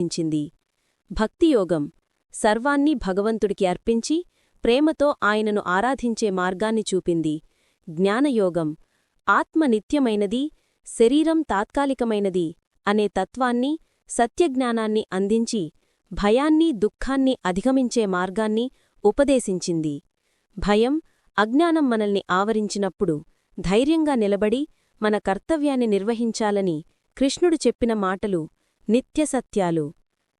ఇచ్చింది భక్తియోగం సర్వాన్ని భగవంతుడికి అర్పించి ప్రేమతో ఆయనను ఆరాధించే మార్గాన్ని చూపింది. జ్ఞానయోగం ఆత్మ నిత్యమైనది శరీరం తాత్కాలికమైనది అనే తత్వాన్ని సత్యజ్ఞానాన్ని అందించి భయాన్ని దుఃఖాన్ని అధిగమించే మార్గాన్ని ఉపదేశించింది. భయం అజ్ఞానం మనల్ని ఆవరించినప్పుడు ధైర్యంగా నిలబడి మన కర్తవ్యాన్ని నిర్వహించాలని కృష్ణుడు చెప్పిన మాటలు నిత్యసత్యాలు.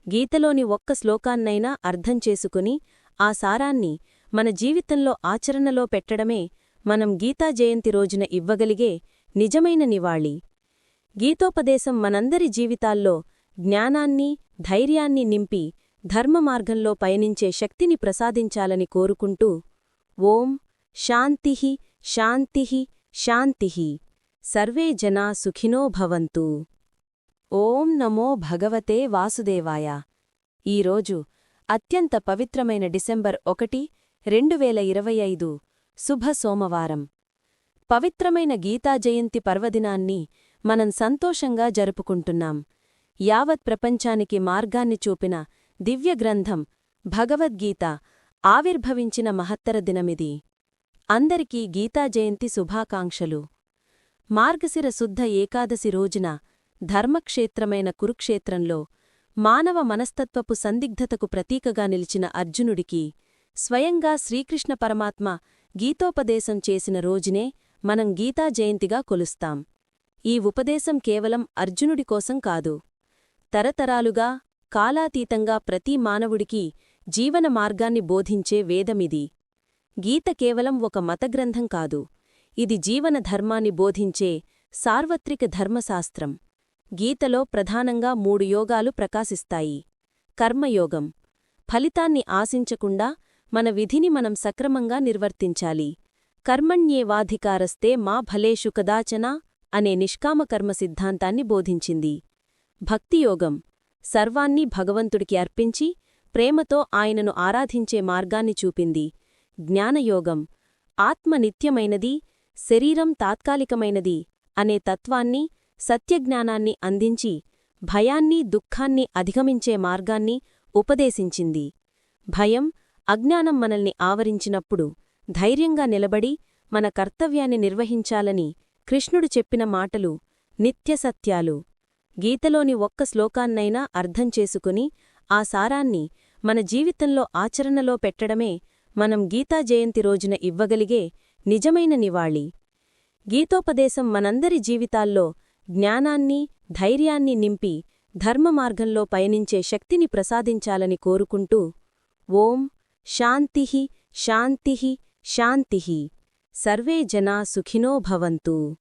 గీతలోని ఒక్క శ్లోకాన్నైనా అర్థం చేసుకుని ఆ సారాన్ని మన జీవితంలో ఆచరణలో పెట్టడమే మనం గీతా జయంతి రోజున ఇవ్వగలిగే నిజమైన నివాళి. గీతోపదేశం మనందరి జీవితాల్లో జ్ఞానాన్ని ధైర్యాన్ని నింపి ధర్మ మార్గంలో పయనించే శక్తిని ప్రసాదించాలని కోరుకుంటూ ఓం శాంతి శాంతి శాంతి. సర్వే జనా సుఖినో భవంతు. ఓం నమో భగవతే వాసుదేవాయ. ఈరోజు అత్యంత పవిత్రమైన డిసెంబర్ ఒకటి రెండు వేల ఇరవై ఐదు శుభ సోమవారం. పవిత్రమైన గీతా జయంతి పర్వదినాన్ని మనం సంతోషంగా జరుపుకుంటున్నాం. యావత్ ప్రపంచానికి మార్గాన్ని చూపిన దివ్యగ్రంథం భగవద్గీత ఆవిర్భవించిన మహత్తర దినమిది. అందరికీ గీతా జయంతి శుభాకాంక్షలు. మార్గశిర శుద్ధ ఏకాదశి రోజున ధర్మక్షేత్రమైన కురుక్షేత్రంలో మానవ మనస్తత్వపు సందిగ్ధతకు ప్రతీకగా నిలిచిన అర్జునుడికి స్వయంగా శ్రీకృష్ణ పరమాత్మ గీతోపదేశం చేసిన రోజునే మనం గీతా జయంతిగా కొలుస్తాం. ఈ ఉపదేశం కేవలం అర్జునుడి కోసం కాదు. తరతరాలుగా కాలాతీతంగా ప్రతి మానవుడికి జీవన మార్గాన్ని బోధించే వేదమిది. గీత కేవలం ఒక మతగ్రంథం కాదు. ఇది జీవన ధర్మాన్ని బోధించే సార్వత్రిక ధర్మశాస్త్రం. గీతలో ప్రధానంగా మూడు యోగాలు ప్రకాశిస్తాయి. కర్మయోగం. ఫలితాన్ని ఆశించకుండా మన విధిని మనం సక్రమంగా నిర్వర్తించాలి. కర్మణ్యేవాధికారస్తే మా భలేషు కదాచన అనే నిష్కామకర్మ సిద్ధాంతాన్ని బోధించింది. భక్తియోగం. సర్వాన్ని భగవంతుడికి అర్పించి ప్రేమతో ఆయనను ఆరాధించే మార్గాన్ని చూపింది. జ్ఞానయోగం. ఆత్మ నిత్యమైనది శరీరం తాత్కాలికమైనది అనే తత్వాన్ని సత్యజ్ఞానాన్ని అందించి భయాన్ని దుఃఖాన్ని అధిగమించే మార్గాన్ని ఉపదేశించింది. భయం అజ్ఞానం మనల్ని ఆవరించినప్పుడు ధైర్యంగా నిలబడి మన కర్తవ్యాన్ని నిర్వహించాలని కృష్ణుడు చెప్పిన మాటలు నిత్యసత్యాలు గీతలోని ఒక్క శ్లోకాన్నైనా అర్థం చేసుకుని ఆ సారాన్ని మన జీవితంలో ఆచరణలో పెట్టడమే మనం గీతా జయంతి రోజున ఇవ్వగలిగే నిజమైన నివాళి. గీతోపదేశం మనందరి జీవితాల్లో జ్ఞానాన్ని ధైర్యాన్ని నింపి ధర్మ మార్గంలో పయనించే శక్తిని ప్రసాదించాలని కోరుకుంటూ ఓం శాంతి శాంతి శాంతి సర్వే జనా సుఖినో భవంతు.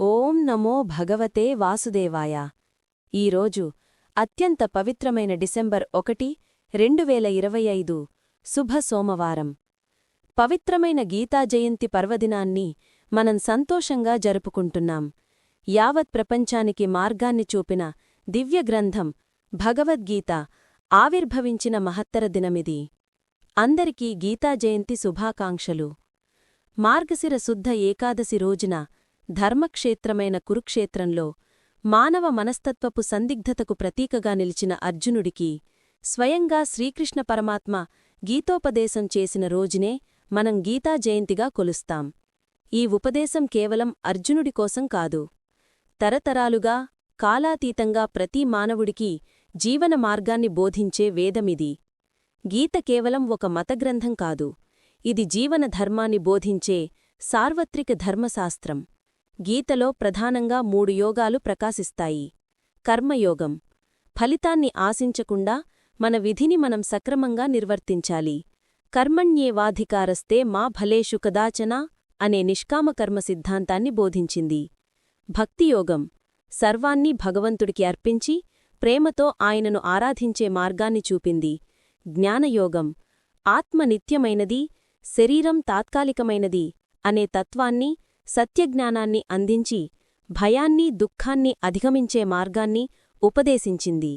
ఓం నమో భగవతే వాసుదేవాయ. ఈరోజు అత్యంత పవిత్రమైన డిసెంబర్ ఒకటి రెండు వేల ఇరవై ఐదు శుభ సోమవారం. పవిత్రమైన గీతా జయంతి పర్వదినాన్ని మనం సంతోషంగా జరుపుకుంటున్నాం. యావత్ ప్రపంచానికి మార్గాన్ని చూపిన దివ్యగ్రంథం భగవద్గీత ఆవిర్భవించిన మహత్తర దినమిది. అందరికీ గీతా జయంతి శుభాకాంక్షలు. మార్గశిర శుద్ధ ఏకాదశి రోజున ధర్మక్షేత్రమైన కురుక్షేత్రంలో మానవ మనస్తత్వపు సందిగ్ధతకు ప్రతీకగా నిలిచిన అర్జునుడికి స్వయంగా శ్రీకృష్ణ పరమాత్మ గీతోపదేశం చేసిన రోజునే మనం గీతా జయంతిగా కొలుస్తాం. ఈ ఉపదేశం కేవలం అర్జునుడి కోసం కాదు తరతరాలుగా కాలాతీతంగా ప్రతి మానవుడికి జీవన మార్గాన్ని బోధించే వేదమిది. గీత కేవలం ఒక మతగ్రంథం కాదు ఇది జీవన ధర్మాన్ని బోధించే సార్వత్రిక ధర్మశాస్త్రం. గీతలో ప్రధానంగా మూడు యోగాలు ప్రకాశిస్తాయి. కర్మయోగం ఫలితాన్ని ఆశించకుండా మన విధిని మనం సక్రమంగా నిర్వర్తించాలి. కర్మణ్యేవాధికారస్తే మా ఫలేషు కదాచన అనే నిష్కామకర్మ సిద్ధాంతాన్ని బోధించింది. భక్తియోగం. సర్వాన్ని భగవంతుడికి అర్పించి ప్రేమతో ఆయనను ఆరాధించే మార్గాన్ని చూపింది. జ్ఞానయోగం. ఆత్మ నిత్యమైనది శరీరం తాత్కాలికమైనది అనే తత్వాన్ని సత్యజ్ఞానాన్ని అందించి భయాన్ని దుఃఖాన్ని అధిగమించే మార్గాన్ని ఉపదేశించింది.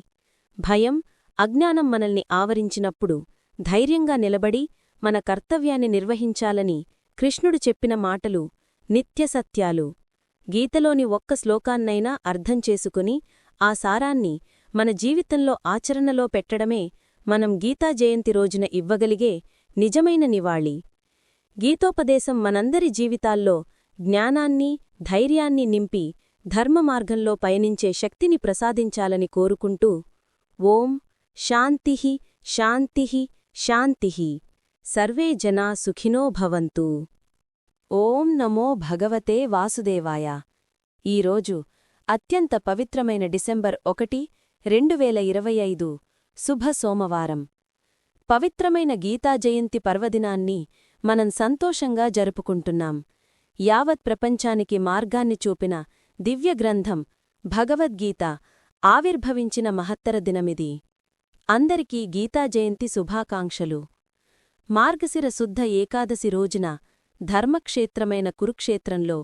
భయం అజ్ఞానం మనల్ని ఆవరించినప్పుడు ధైర్యంగా నిలబడి మన కర్తవ్యాన్ని నిర్వహించాలని కృష్ణుడు చెప్పిన మాటలు నిత్యసత్యాలు గీతలోని ఒక్క శ్లోకాన్నైనా అర్థం చేసుకుని ఆ సారాన్ని మన జీవితంలో ఆచరణలో పెట్టడమే మనం గీతా జయంతి రోజున ఇవ్వగలిగే నిజమైన నివాళి. గీతోపదేశం మనందరి జీవితాల్లో జ్ఞానాన్ని ధైర్యాన్ని నింపి ధర్మమార్గంలో పయనించే శక్తిని ప్రసాదించాలని కోరుకుంటూ ఓం శాంతి శాంతి శాంతి. సర్వే జనా సుఖినో భవంతు. ఓం నమో భగవతే వాసుదేవాయ. ఈరోజు అత్యంత పవిత్రమైన డిసెంబర్ ఒకటి రెండు వేల ఇరవై ఐదు శుభ సోమవారం. పవిత్రమైన గీతా జయంతి పర్వదినాన్ని మనం సంతోషంగా జరుపుకుంటున్నాం. యావత్ ప్రపంచానికి మార్గాన్ని చూపిన దివ్యగ్రంథం భగవద్గీత ఆవిర్భవించిన మహత్తర దినమిది. అందరికీ గీతా జయంతి శుభాకాంక్షలు. మార్గశిర శుద్ధ ఏకాదశి రోజున ధర్మక్షేత్రమైన కురుక్షేత్రంలో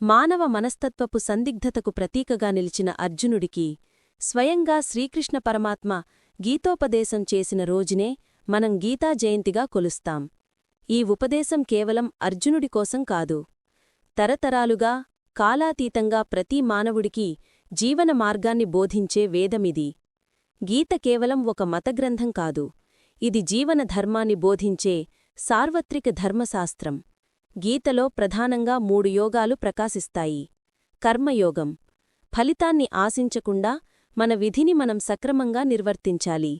మానవ మనస్తత్వపు సందిగ్ధతకు ప్రతీకగా నిలిచిన అర్జునుడికి స్వయంగా శ్రీకృష్ణ పరమాత్మ గీతోపదేశం చేసిన రోజునే మనం గీతా జయంతిగా కొలుస్తాం. ఈ ఉపదేశం కేవలం అర్జునుడి కోసం కాదు. తరతరాలుగా కాలాతీతంగా ప్రతి మానవుడికి జీవన మార్గాన్ని బోధించే వేదమిది. గీత కేవలం ఒక మతగ్రంథం కాదు. ఇది జీవన ధర్మాన్ని బోధించే సార్వత్రిక ధర్మశాస్త్రం. గీతలో ప్రధానంగా మూడు యోగాలు ప్రకాశిస్తాయి. కర్మయోగం. ఫలితాన్ని ఆశించకుండా మన విధిని మనం సక్రమంగా నిర్వర్తించాలి.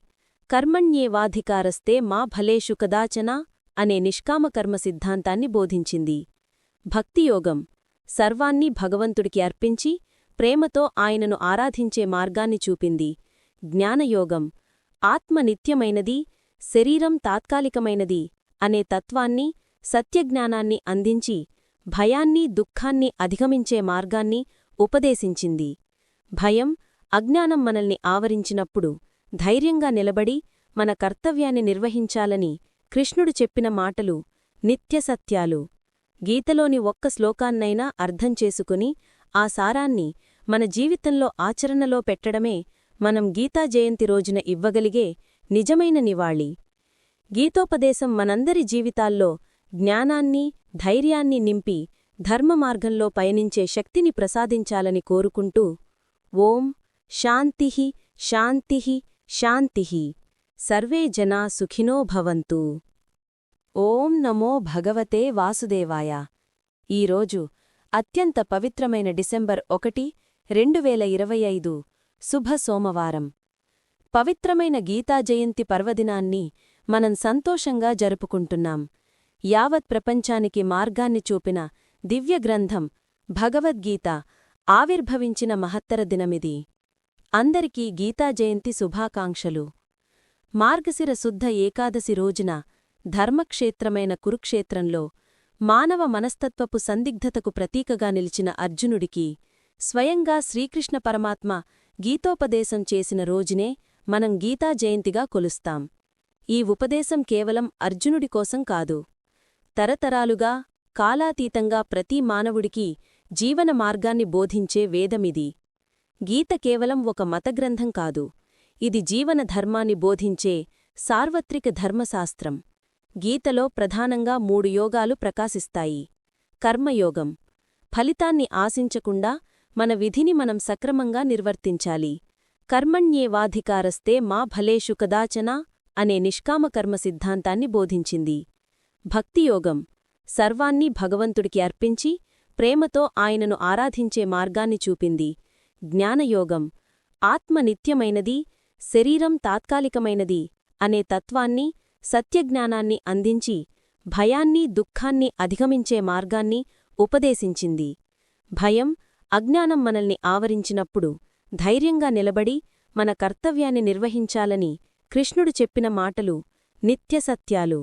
కర్మణ్యేవాధికారస్తే మా ఫలేషు కదాచన అనే నిష్కామకర్మ సిద్ధాంతాన్ని బోధించింది. భక్తియోగం. సర్వాన్ని భగవంతుడికి అర్పించి ప్రేమతో ఆయనను ఆరాధించే మార్గాన్ని చూపింది. జ్ఞానయోగం. ఆత్మ నిత్యమైనది శరీరం తాత్కాలికమైనది అనే తత్వాన్ని సత్యజ్ఞానాన్ని అందించి భయాన్ని దుఃఖాన్ని అధిగమించే మార్గాన్ని ఉపదేశించింది. భయం అజ్ఞానం మనల్ని ఆవరించినప్పుడు ధైర్యంగా నిలబడి మన కర్తవ్యాన్ని నిర్వహించాలని కృష్ణుడు చెప్పిన మాటలు నిత్యసత్యాలు గీతలోని ఒక్క శ్లోకాన్నైనా అర్థం చేసుకుని ఆ సారాన్ని మన జీవితంలో ఆచరణలో పెట్టడమే మనం గీతా జయంతి రోజున ఇవ్వగలిగే నిజమైన నివాళి. గీతోపదేశం మనందరి జీవితాల్లో జ్ఞానాన్ని ధైర్యాన్ని నింపి ధర్మమార్గంలో పయనించే శక్తిని ప్రసాదించాలని కోరుకుంటూ ఓం శాంతి శాంతి శాంతి. సర్వే జనా సుఖినో భవంతు. ఓం నమో భగవతే వాసుదేవాయ. ఈరోజు అత్యంత పవిత్రమైన డిసెంబర్ ఒకటి రెండు వేల ఇరవై ఐదు శుభ సోమవారం. పవిత్రమైన గీతా జయంతి పర్వదినాన్ని మనం సంతోషంగా జరుపుకుంటున్నాం. యావత్ ప్రపంచానికి మార్గాన్ని చూపిన దివ్యగ్రంథం భగవద్గీత ఆవిర్భవించిన మహత్తర దినమిది. అందరికీ గీతా జయంతి శుభాకాంక్షలు. మార్గశిర శుద్ధ ఏకాదశి రోజున ధర్మక్షేత్రమైన కురుక్షేత్రంలో మానవ మనస్తత్వపు సందిగ్ధతకు ప్రతీకగా నిలిచిన అర్జునుడికి స్వయంగా శ్రీకృష్ణ పరమాత్మ గీతోపదేశం చేసిన రోజునే మనం గీతా జయంతిగా కొలుస్తాం. ఈ ఉపదేశం కేవలం అర్జునుడి కోసం కాదు. తరతరాలుగా కాలాతీతంగా ప్రతి మానవుడికి జీవన మార్గాన్ని బోధించే వేదమిది. గీత కేవలం ఒక మతగ్రంథం కాదు. ఇది జీవన ధర్మాన్ని బోధించే సార్వత్రిక ధర్మశాస్త్రం. గీతలో ప్రధానంగా మూడు యోగాలు ప్రకాశిస్తాయి. కర్మయోగం. ఫలితాన్ని ఆశించకుండా మన విధిని మనం సక్రమంగా నిర్వర్తించాలి. కర్మణ్యేవాధికారస్తే మా భలేషు కదాచన అనే నిష్కామకర్మ సిద్ధాంతాన్ని బోధించింది. భక్తియోగం. సర్వాన్ని భగవంతుడికి అర్పించి ప్రేమతో ఆయనను ఆరాధించే మార్గాన్ని చూపింది. జ్ఞానయోగం. ఆత్మ నిత్యమైనది శరీరం తాత్కాలికమైనది అనే తత్వాన్ని సత్యజ్ఞానాన్ని అందించి భయాన్ని దుఃఖాన్ని అధిగమించే మార్గాన్ని ఉపదేశించింది. భయం అజ్ఞానం మనల్ని ఆవరించినప్పుడు ధైర్యంగా నిలబడి మన కర్తవ్యాన్ని నిర్వహించాలని కృష్ణుడు చెప్పిన మాటలు నిత్యసత్యాలు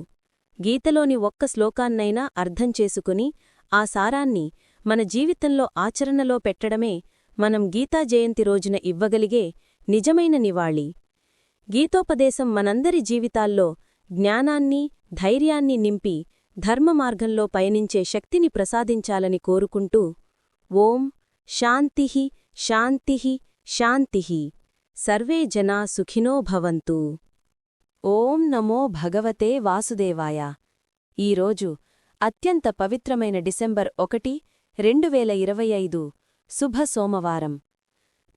గీతలోని ఒక్క శ్లోకాన్నైనా అర్థం చేసుకుని ఆ సారాన్ని మన జీవితంలో ఆచరణలో పెట్టడమే మనం గీతా జయంతి రోజున ఇవ్వగలిగే నిజమైన నివాళి. గీతోపదేశం మనందరి జీవితాల్లో జ్ఞానాన్ని ధైర్యాన్ని నింపి ధర్మమార్గంలో పయనించే శక్తిని ప్రసాదించాలని కోరుకుంటూ ఓం శాంతి శాంతి శాంతి. సర్వే జనా సుఖినో భవంతు. ఓం నమో భగవతే వాసుదేవాయ. ఈరోజు అత్యంత పవిత్రమైన డిసెంబర్ ఒకటి రెండు వేల ఇరవై ఐదు శుభ సోమవారం.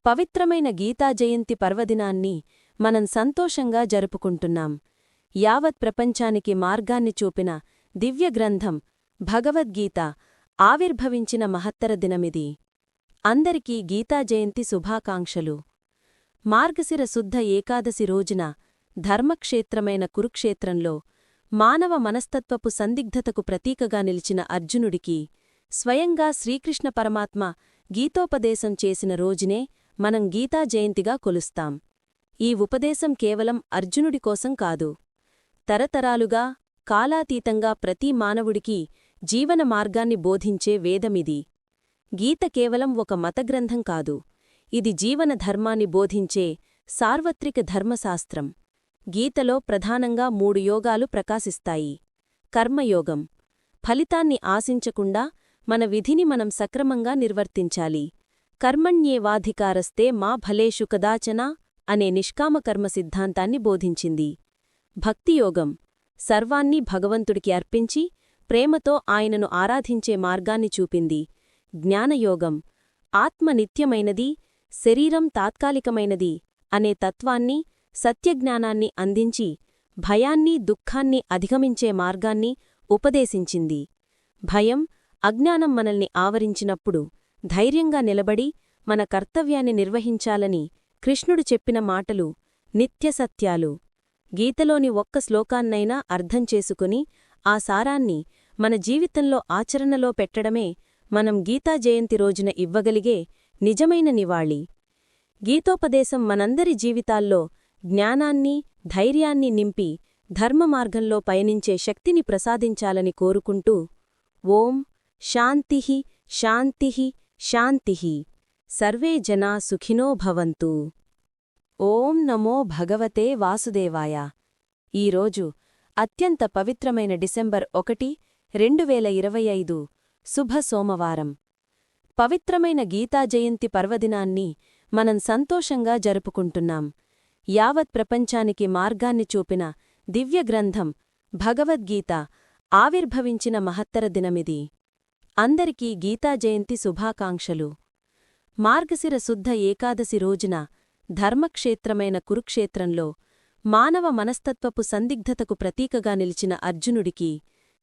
పవిత్రమైన గీతా జయంతి పర్వదినాన్ని మనం సంతోషంగా జరుపుకుంటున్నాం. యావత్ ప్రపంచానికి మార్గాన్ని చూపిన దివ్యగ్రంథం భగవద్గీత ఆవిర్భవించిన మహత్తర దినమిది. అందరికీ గీతా జయంతి శుభాకాంక్షలు. మార్గశిర శుద్ధ ఏకాదశి రోజున ధర్మక్షేత్రమైన కురుక్షేత్రంలో మానవ మనస్తత్వపు సందిగ్ధతకు ప్రతీకగా నిలిచిన అర్జునుడికి స్వయంగా శ్రీకృష్ణ పరమాత్మ గీతోపదేశం చేసిన రోజునే మనం గీతా జయంతిగా కొలుస్తాం. ఈ ఉపదేశం కేవలం అర్జునుడి కోసం కాదు. తరతరాలుగా కాలాతీతంగా ప్రతి మానవుడికి జీవన మార్గాన్ని బోధించే వేదమిది. గీత కేవలం ఒక మతగ్రంథం కాదు. ఇది జీవన ధర్మాన్ని బోధించే సార్వత్రిక ధర్మశాస్త్రం. గీతలో ప్రధానంగా మూడు యోగాలు ప్రకాశిస్తాయి. కర్మయోగం. ఫలితాన్ని ఆశించకుండా మన విధిని మనం సక్రమంగా నిర్వర్తించాలి. కర్మణ్యేవాధికారస్తే మా ఫలేషు కదాచన అనే నిష్కామకర్మ సిద్ధాంతాన్ని బోధించింది. భక్తియోగం. సర్వాన్ని భగవంతుడికి అర్పించి ప్రేమతో ఆయనను ఆరాధించే మార్గాన్ని చూపింది. జ్ఞానయోగం. ఆత్మ నిత్యమైనది శరీరం తాత్కాలికమైనది అనే తత్వాన్ని సత్యజ్ఞానాన్ని అందించి భయాన్ని దుఃఖాన్ని అధిగమించే మార్గాన్ని ఉపదేశించింది. భయం అజ్ఞానం మనల్ని ఆవరించినప్పుడు ధైర్యంగా నిలబడి మన కర్తవ్యాన్ని నిర్వహించాలని కృష్ణుడు చెప్పిన మాటలు నిత్యసత్యాలు గీతలోని ఒక్క శ్లోకాన్నైనా అర్థం చేసుకుని ఆ సారాన్ని మన జీవితంలో ఆచరణలో పెట్టడమే మనం గీతా జయంతి రోజున ఇవ్వగలిగే నిజమైన నివాళి. గీతోపదేశం మనందరి జీవితాల్లో జ్ఞానాన్ని ధైర్యాన్ని నింపి ధర్మమార్గంలో పయనించే శక్తిని ప్రసాదించాలని కోరుకుంటూ ఓం శాంతి శాంతి శాంతి సర్వే జనా సుఖినో భవంతు. ఓం నమో భగవతే వాసుదేవాయ. ఈరోజు అత్యంత పవిత్రమైన డిసెంబర్ ఒకటి రెండు వేల ఇరవై ఐదు శుభ సోమవారం. పవిత్రమైన గీతా జయంతి పర్వదినాన్ని మనం సంతోషంగా జరుపుకుంటున్నాం. యావత్ ప్రపంచానికి మార్గాన్ని చూపిన దివ్యగ్రంథం భగవద్గీత ఆవిర్భవించిన మహత్తర దినమిది. అందరికీ గీతా జయంతి శుభాకాంక్షలు. మార్గశిర శుద్ధ ఏకాదశి రోజున ధర్మక్షేత్రమైన కురుక్షేత్రంలో మానవ మనస్తత్వపు సందిగ్ధతకు ప్రతీకగా నిలిచిన అర్జునుడికి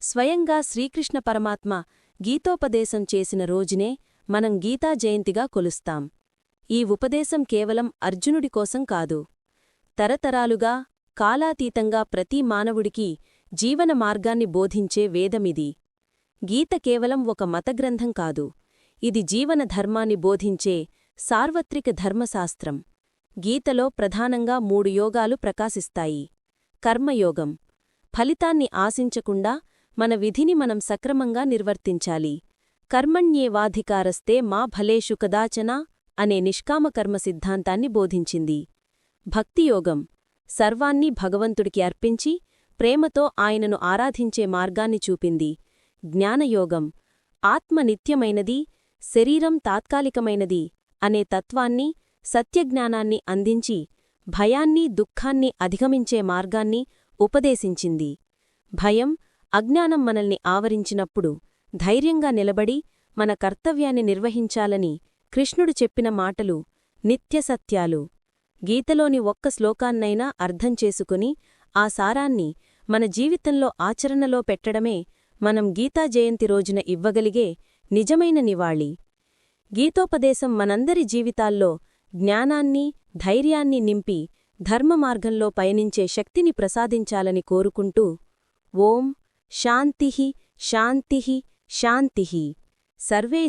స్వయంగా శ్రీకృష్ణ పరమాత్మ గీతోపదేశం చేసిన రోజునే మనం గీతా జయంతిగా కొలుస్తాం. ఈ ఉపదేశం కేవలం అర్జునుడి కోసం కాదు. తరతరాలుగా కాలాతీతంగా ప్రతి మానవుడికి జీవన మార్గాన్ని బోధించే వేదమిది. గీత కేవలం ఒక మతగ్రంథం కాదు. ఇది జీవన ధర్మాన్ని బోధించే సార్వత్రిక ధర్మశాస్త్రం. గీతలో ప్రధానంగా మూడు యోగాలు ప్రకాశిస్తాయి. కర్మయోగం. ఫలితాన్ని ఆశించకుండా మన విధిని మనం సక్రమంగా నిర్వర్తించాలి. కర్మణ్యేవాధికారస్తే మా ఫలేషు కదాచన అనే నిష్కామకర్మ సిద్ధాంతాన్ని బోధించింది. భక్తియోగం. సర్వాన్ని భగవంతుడికి అర్పించి ప్రేమతో ఆయనను ఆరాధించే మార్గాన్ని చూపింది. జ్ఞానయోగం. ఆత్మ నిత్యమైనది శరీరం తాత్కాలికమైనది అనే తత్వాన్ని సత్యజ్ఞానాన్ని అందించి భయాన్ని దుఃఖాన్ని అధిగమించే మార్గాన్ని ఉపదేశించింది. భయం అజ్ఞానం మనల్ని ఆవరించినప్పుడు ధైర్యంగా నిలబడి మన కర్తవ్యాన్ని నిర్వహించాలని కృష్ణుడు చెప్పిన మాటలు నిత్యసత్యాలు గీతలోని ఒక్క శ్లోకాన్నైనా అర్థం చేసుకుని ఆ సారాన్ని మన జీవితంలో ఆచరణలో పెట్టడమే మనం గీతా జయంతి రోజున ఇవ్వగలిగే నిజమైన నివాళి. గీతోపదేశం మనందరి జీవితాల్లో జ్ఞానాన్ని ధైర్యాన్ని నింపి ధర్మమార్గంలో పయనించే శక్తిని ప్రసాదించాలని కోరుకుంటూ ఓం శాంతి శాంతి శాంతి. సర్వే